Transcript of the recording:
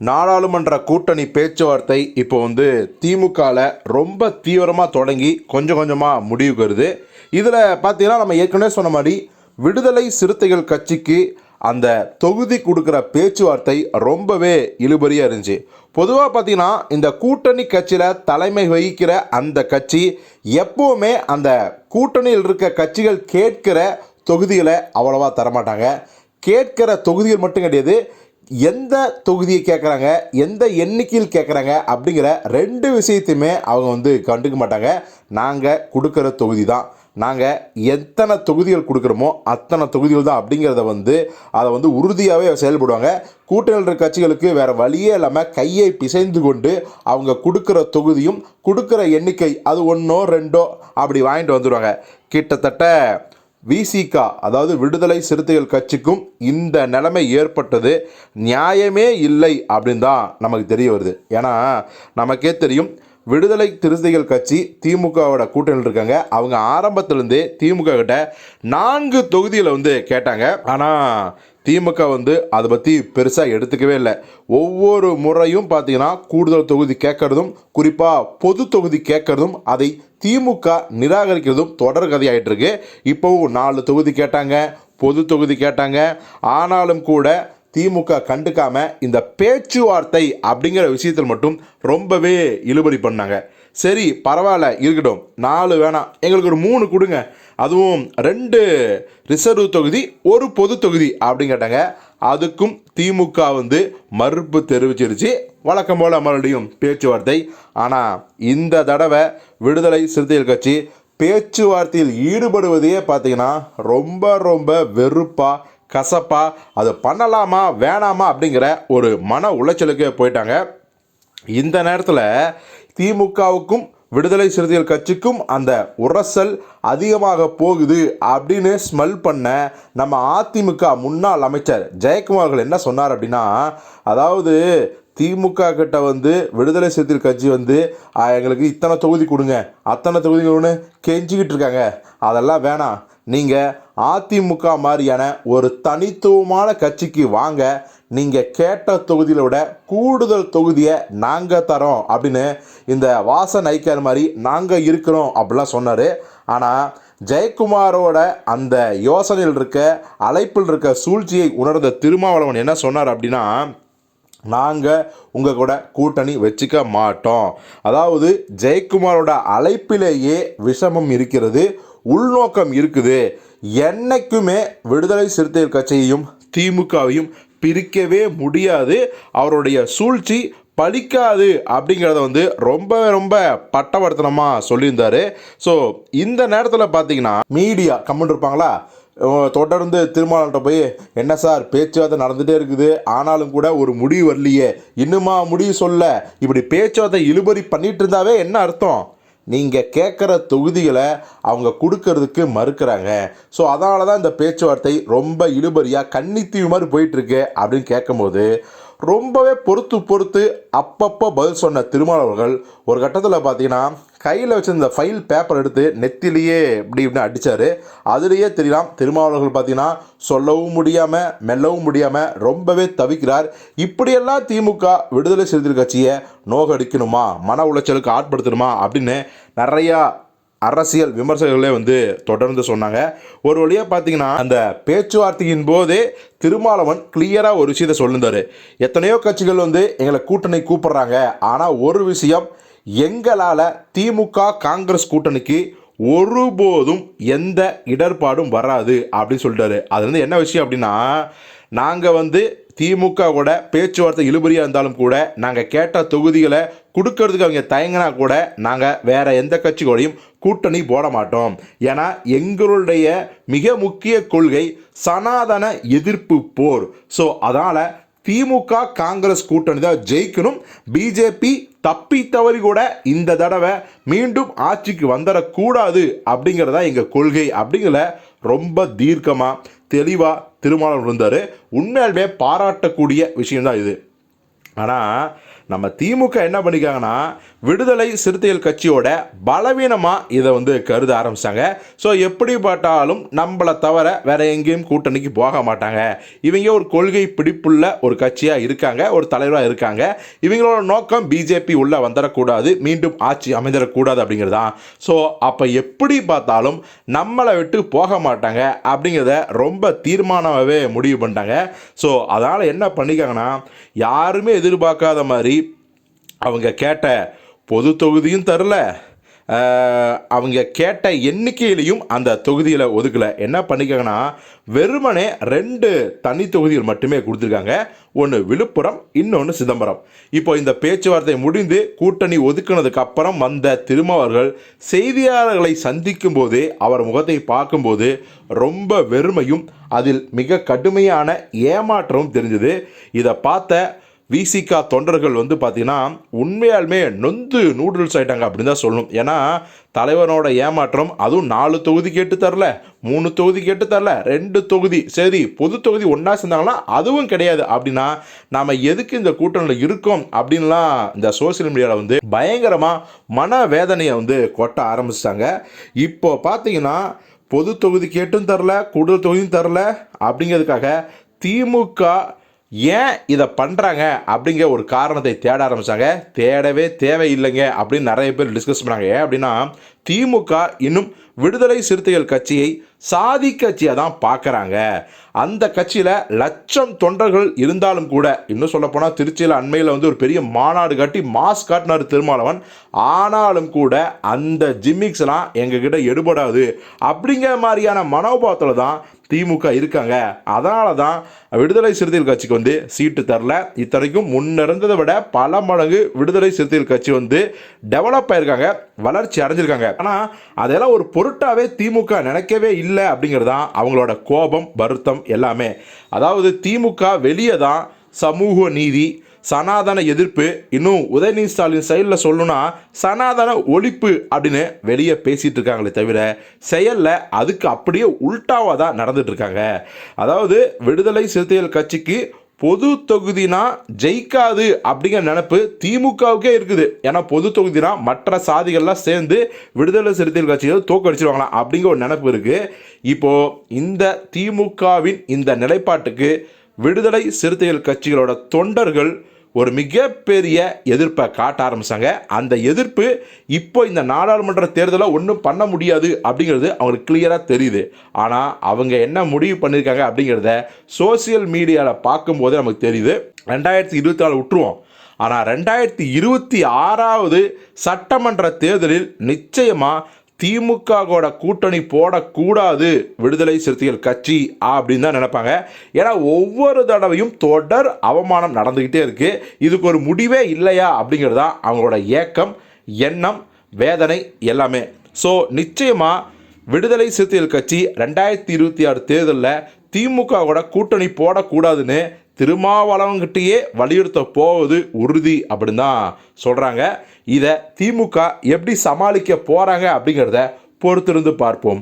நாடாளுமன்ற கூட்டணி பேச்சுவார்த்தை இப்போ வந்து திமுகவில் ரொம்ப தீவிரமாக தொடங்கி கொஞ்சம் கொஞ்சமாக முடிவுக்கு வருது இதில் பார்த்தீங்கன்னா நம்ம ஏற்கனவே சொன்ன மாதிரி விடுதலை சிறுத்தைகள் கட்சிக்கு அந்த தொகுதி கொடுக்குற பேச்சுவார்த்தை ரொம்பவே இழுபறியாக இருந்துச்சு. பொதுவாக பார்த்தீங்கன்னா இந்த கூட்டணி கட்சியில் தலைமை வகிக்கிற அந்த கட்சி எப்போவுமே அந்த கூட்டணியில் இருக்க கட்சிகள் கேட்கிற தொகுதிகளை அவ்வளோவா தரமாட்டாங்க. கேட்கிற தொகுதிகள் மட்டும் கிடையாது எந்த தொகுதியை கேட்குறாங்க எந்த எண்ணிக்கையில் கேட்குறாங்க அப்படிங்கிற ரெண்டு விஷயத்தையுமே அவங்க வந்து கண்டுக்க மாட்டாங்க. நாங்கள் கொடுக்குற தொகுதி தான் நாங்கள் எத்தனை தொகுதிகள் கொடுக்குறோமோ அத்தனை தொகுதிகள் தான் அப்படிங்கிறத வந்து அதை வந்து உறுதியாகவே செயல்படுவாங்க. கூட்டணி கட்சிகளுக்கு வேறு வழியே இல்லாமல் கையை பிசைந்து கொண்டு அவங்க கொடுக்குற தொகுதியும் கொடுக்குற எண்ணிக்கை அது ஒன்றோ ரெண்டோ அப்படி வாங்கிட்டு வந்துடுவாங்க கிட்டத்தட்ட விசிகா அதாவது விடுதலை சிறுத்தைகள் கட்சிக்கும் இந்த நிலைமை ஏற்பட்டது. நியாயமே இல்லை அப்படின்னு தான் நமக்கு தெரிய வருது. ஏன்னா நமக்கே தெரியும் விடுதலை சிறுத்தைகள் கட்சி திமுகவோட கூட்டணியில் இருக்காங்க. அவங்க ஆரம்பத்திலேருந்தே திமுக கிட்ட நான்கு தொகுதியில் வந்து கேட்டாங்க. ஆனால் திமுக வந்து அதை பற்றி பெருசாக எடுத்துக்கவே இல்லை. ஒவ்வொரு முறையும் பார்த்தீங்கன்னா கூடுதல் தொகுதி கேட்கறதும் குறிப்பாக பொது தொகுதி கேட்கறதும் அதை திமுக நிராகரிக்கிறதும் தொடர் கதையாயிட்டு இருக்கு. இப்போவும் நாலு தொகுதி கேட்டாங்க பொது தொகுதி கேட்டாங்க. ஆனாலும் கூட திமுக கண்டுக்காம இந்த பேச்சுவார்த்தை அப்படிங்கிற விஷயத்தில் மட்டும் ரொம்பவே இழுபறி பண்ணாங்க. சரி பரவாயில்ல இருக்கட்டும். நாலு வேணாம். எங்களுக்கு ஒரு மூணு கொடுங்க. அதுவும் ரெண்டு ரிசர்வ் தொகுதி ஒரு பொது தொகுதி அப்படின்னு கேட்டாங்க. அதுக்கும் திமுக வந்து மறுப்பு தெரிவிச்சிருச்சு. வழக்கம் போல் மறுபடியும் பேச்சுவார்த்தை. ஆனால் இந்த தடவை விடுதலை சிறுத்தைகள் கட்சி பேச்சுவார்த்தையில் ஈடுபடுவதையே பார்த்தீங்கன்னா ரொம்ப ரொம்ப வெறுப்பாக கசப்பாக அது பண்ணலாமா வேணாமா அப்படிங்கிற ஒரு மன உளைச்சலுக்கு போயிட்டாங்க. இந்த நேரத்தில் திமுகவுக்கும் விடுதலை சிறுத்தைகள் கட்சிக்கும் அந்த உரசல் அதிகமாக போகுது அப்படின்னு ஸ்மெல் பண்ண நம்ம அதிமுக முன்னாள் அமைச்சர் ஜெயக்குமார் என்ன சொன்னார் அப்படின்னா அதாவது திமுக கிட்ட வந்து விடுதலை சிறுத்தைகள் கட்சி வந்து எங்களுக்கு இத்தனை தொகுதி கொடுங்க. அத்தனை தொகுதி கொடுன்னு கெஞ்சிக்கிட்டு இருக்காங்க. அதெல்லாம் வேணாம். நீங்கள் அதிமுக மாதிரியான ஒரு தனித்துவமான கட்சிக்கு வாங்க நீங்கள் கேட்ட தொகுதியில விட கூடுதல் தொகுதியை நாங்கள் தரோம் அப்படின்னு இந்த வாசன் ஐக்கர் மாதிரி நாங்கள் இருக்கிறோம் அப்படிலாம் சொன்னார். ஆனால் ஜெயக்குமாரோட அந்த யோசனையில் இருக்க அழைப்பில் இருக்க சூழ்ச்சியை உணர்ந்த திருமாவளவன் என்ன சொன்னார் அப்படின்னா நாங்கள் உங்கள் கூட கூட்டணி வச்சுக்க மாட்டோம். அதாவது ஜெயக்குமாரோட அழைப்பிலேயே விஷமம் இருக்கிறது. உள்நோக்கம் இருக்குது. என்னைக்குமே விடுதலை சிறுத்தைகள் கட்சியையும் திமுகவையும் பிரிக்கவே முடியாது. அவருடைய சூழ்ச்சி பழிக்காது அப்படிங்கிறத வந்து ரொம்ப ரொம்ப பட்டவர்த்தனமாக சொல்லியிருந்தாரு. ஸோ இந்த நேரத்தில் பார்த்தீங்கன்னா மீடியா கமெண்ட் இருப்பாங்களா? தொடர்ந்து திருமாவளவன்ட்ட போய் என்ன சார் பேச்சுவார்த்தை நடந்துகிட்டே இருக்குது. ஆனாலும் கூட ஒரு முடிவு வரலையே. இன்னுமா முடிவு சொல்ல? இப்படி பேச்சுவார்த்தை இழுபறி பண்ணிட்டு இருந்தாவே என்ன அர்த்தம்? நீங்கள் கேட்குற தொகுதிகளை அவங்க கொடுக்கறதுக்கு மறுக்கிறாங்க. ஸோ அதனால தான் இந்த பேச்சுவார்த்தை ரொம்ப இழுபறியாக கன்னித்தீவு மாதிரி போயிட்டுருக்கு அப்படின்னு கேட்கும்போது ரொம்பவே பொறுத்து பொறுத்து அப்பப்போ பதில் சொன்ன திருமாவளவர்கள் ஒரு கட்டத்தில் பார்த்தீங்கன்னா கையில் வச்சிருந்த ஃபைல் பேப்பர் எடுத்து நெத்திலேயே இப்படி இப்படி அடித்தார் அதுலேயே தெரியலாம் திருமாவளவர்கள் பார்த்தீங்கன்னா சொல்லவும் முடியாமல் மெல்லவும் முடியாமல் ரொம்பவே தவிக்கிறார். இப்படியெல்லாம் திமுக விடுதலை சிறுத்தைகள் கட்சியை நோகடிக்கணுமா மன உளைச்சலுக்கு ஆட்படுத்தணுமா அப்படின்னு நிறையா அரசியல் விமர்சகர்களே வந்து தொடர்ந்து சொன்னாங்க. ஒரு வழியாக பார்த்தீங்கன்னா அந்த பேச்சுவார்த்தையின் போதே திருமாவளவன் கிளியராக ஒரு விஷயத்தை சொல்லியிருந்தாரு எத்தனையோ கட்சிகள் வந்து எங்களை கூட்டணி கூப்பிடுறாங்க. ஆனால் ஒரு விஷயம் எங்களால் திமுக காங்கிரஸ் கூட்டணிக்கு ஒருபோதும் எந்த இடர்பாடும் வராது அப்படின்னு சொல்லிட்டாரு. அது வந்து என்ன விஷயம் அப்படின்னா நாங்கள் வந்து திமுக கூட பேச்சுவார்த்தை இழுபறியாக இருந்தாலும் கூட நாங்கள் கேட்ட தொகுதிகளை கொடுக்கறதுக்கு அவங்க தயங்கினா கூட நாங்கள் வேறு எந்த கட்சிகளையும் கூட்டணி போட மாட்டோம். ஏன்னா எங்களுடைய மிக முக்கிய கொள்கை சனாதன எதிர்ப்பு போர். ஸோ அதனால் திமுக காங்கிரஸ் கூட்டணி தான் ஜெயிக்கணும். பிஜேபி தப்பி தவறி கூட இந்த தடவை மீண்டும் ஆட்சிக்கு வந்துடக்கூடாது அப்படிங்கிறதா எங்கள் கொள்கை. அப்படிங்கிற ரொம்ப தீர்க்கமாக தெளிவாக திருமாவளவன் இருந்தார். உண்மையாலுமே பாராட்டக்கூடிய விஷயம்தான் இது. ஆனால் நம்ம திமுக என்ன பண்ணிக்காங்கன்னா விடுதலை சிறுத்தைகள் கட்சியோட பலவீனமாக இதை வந்து கருத ஆரம்பித்தாங்க ஸோ எப்படி பார்த்தாலும் நம்மளை தவிர வேற எங்கேயும் கூட்டணிக்கு போக மாட்டாங்க. இவங்க ஒரு கொள்கை பிடிப்புள்ள ஒரு கட்சியாக இருக்காங்க ஒரு தலைவராக இருக்காங்க. இவங்களோட நோக்கம் பிஜேபி உள்ளே வந்துடக்கூடாது மீண்டும் ஆட்சி அமைஞ்சிடக்கூடாது அப்படிங்கிறது. தான் ஸோ அப்போ எப்படி பார்த்தாலும் நம்மளை விட்டு போக மாட்டாங்க அப்படிங்கிறத ரொம்ப தீர்மானமாகவே முடிவு பண்ணிட்டாங்க. ஸோ அதனால் என்ன பண்ணிக்காங்கன்னா யாருமே எதிர்பார்க்காத மாதிரி அவங்க கேட்ட பொது தொகுதியும் தரல. அவங்க கேட்ட எண்ணிக்கையிலையும் அந்த தொகுதியில் ஒதுக்கலை. என்ன பண்ணிக்காங்கன்னா வெறுமனே ரெண்டு தனி தொகுதிகள் மட்டுமே கொடுத்துருக்காங்க. ஒன்று விழுப்புரம் இன்னொன்று சிதம்பரம். இப்போ இந்த பேச்சுவார்த்தை முடிந்து கூட்டணி ஒதுக்கினதுக்கு அப்புறம் வந்த திருமாவர்கள் செய்தியாளர்களை சந்திக்கும் போது அவர் முகத்தை பார்க்கும்போது ரொம்ப வெறுமையும் அதில் மிக கடுமையான ஏமாற்றமும் தெரிஞ்சது. இதை பார்த்த விசிகா தொண்டர்கள் வந்து பார்த்தீங்கன்னா உண்மையாலுமே நொந்து நூடுல்ஸ் ஆகிட்டாங்க அப்படின்னு தான் சொல்லணும். ஏன்னா தலைவனோட ஏமாற்றம் அதுவும் நாலு தொகுதி கேட்டு தரல மூணு தொகுதி கேட்டு தரல ரெண்டு தொகுதி சரி பொது தொகுதி ஒன்றா சேர்ந்தாங்கன்னா அதுவும் கிடையாது. அப்படின்னா நாம் எதுக்கு இந்த கூட்டணியில் இருக்கோம் அப்படின்லாம் இந்த சோசியல் மீடியாவில் வந்து பயங்கரமாக மன வேதனையை வந்து கொட்ட ஆரம்பிச்சிட்டாங்க. இப்போ பார்த்தீங்கன்னா பொது தொகுதி கேட்டும் தரல கூடுதல் தொகுதியும் தரல அப்படிங்கிறதுக்காக திமுக ஏன் இதை பண்ணுறாங்க அப்படிங்கிற ஒரு காரணத்தை தேட ஆரம்பித்தாங்க தேடவே தேவையில்லைங்க அப்படின்னு நிறைய பேர் டிஸ்கஸ் பண்ணாங்க. ஏன் அப்படின்னா திமுக இன்னும் விடுதலை சிறுத்தைகள் கட்சியை சாதி கட்சியாக தான் பார்க்குறாங்க. அந்த கட்சியில் லட்சம் தொண்டர்கள் இருந்தாலும் கூட இன்னும் சொல்லப்போனால் திருச்சியில் அண்மையில் வந்து ஒரு பெரிய மாநாடு காட்டி மாஸ் காட்டினார் திருமாவளவன். ஆனாலும் கூட அந்த ஜிம்மிக்ஸ்லாம் எங்ககிட்ட எடுபடாது. அப்படிங்கிற மாதிரியான மனோபாவத்தில் தான் திமுக இருக்காங்க. அதனால தான் விடுதலை சிறுத்தைகள் கட்சிக்கு வந்து சீட்டு தரல. இத்தனைக்கும் முன்னிறந்ததை விட பல மடங்கு விடுதலை சிறுத்தைகள் கட்சி வந்து டெவலப் ஆயிருக்காங்க. வளர்ச்சி அடைஞ்சிருக்காங்க. ஆனால் அதெல்லாம் ஒரு பொருட்டாவே திமுக நினைக்கவே இல்லை அப்படிங்கிறது தான் அவங்களோட கோபம் வருத்தம் எல்லாமே. அதாவது திமுக வெளியே தான் சமூக நீதி சனாதன எதிர்ப்பு இன்னும் உதயநிதி ஸ்டாலின் சைடில் சொல்லணும்னா சனாதன ஒழிப்பு அப்படின்னு வெளியே பேசிகிட்டு இருக்காங்களே தவிர செயலில் அதுக்கு அப்படியே உல்டாவாக தான் நடந்துட்டு இருக்காங்க. அதாவது விடுதலை சிறுத்தைகள் கட்சிக்கு பொது தொகுதினா ஜெயிக்காது அப்படிங்கிற நினப்பு திமுகவுக்கே இருக்குது. ஏன்னா பொது தொகுதினா மற்ற சாதிகள்லாம் சேர்ந்து விடுதலை சிறுத்தைகள் கட்சிகள் தோக்கடிச்சிருவாங்களாம் அப்படிங்கிற ஒரு நினப்பு இருக்குது இப்போது இந்த திமுகவின் இந்த நிலைப்பாட்டுக்கு விடுதலை சிறுத்தைகள் கட்சிகளோட தொண்டர்கள் ஒரு மிகப்பெரிய எதிர்ப்பை காட்ட ஆரம்பிச்சாங்க. அந்த எதிர்ப்பு இப்போ இந்த நாடாளுமன்ற தேர்தலை ஒன்றும் பண்ண முடியாது அப்படிங்கிறது அவங்களுக்கு கிளியராக தெரியுது. ஆனால் அவங்க என்ன முடிவு பண்ணியிருக்காங்க அப்படிங்கிறத சோசியல் மீடியாவில் பார்க்கும்போது நமக்கு தெரியுது. ரெண்டாயிரத்தி இருபத்தி நாலு விட்டுருவோம் ஆனால் ரெண்டாயிரத்தி இருபத்தி ஆறாவது சட்டமன்ற தேர்தலில் நிச்சயமாக திமுகவோட கூட்டணி போடக்கூடாது. விடுதலை சிறுத்தைகள் கட்சி அப்படின்னு தான் நினைப்பாங்க. ஏன்னா ஒவ்வொரு தடவையும் தொடர் அவமானம் நடந்துக்கிட்டே இருக்குது இதுக்கு ஒரு முடிவே இல்லையா அப்படிங்கிறது தான் அவங்களோட ஏக்கம் எண்ணம் வேதனை எல்லாமே. ஸோ நிச்சயமாக விடுதலை சிறுத்தைகள் கட்சி ரெண்டாயிரத்தி இருபத்தி ஆறு தேர்தலில் திமுகவோட கூட்டணி போடக்கூடாதுன்னு திருமாவளவங்கிட்டேயே வலியுறுத்த போவது உறுதி அப்படின்னு தான் சொல்கிறாங்க இதை திமுக எப்படி சமாளிக்க போகிறாங்க அப்படிங்கிறத பொறுத்திருந்து பார்ப்போம்.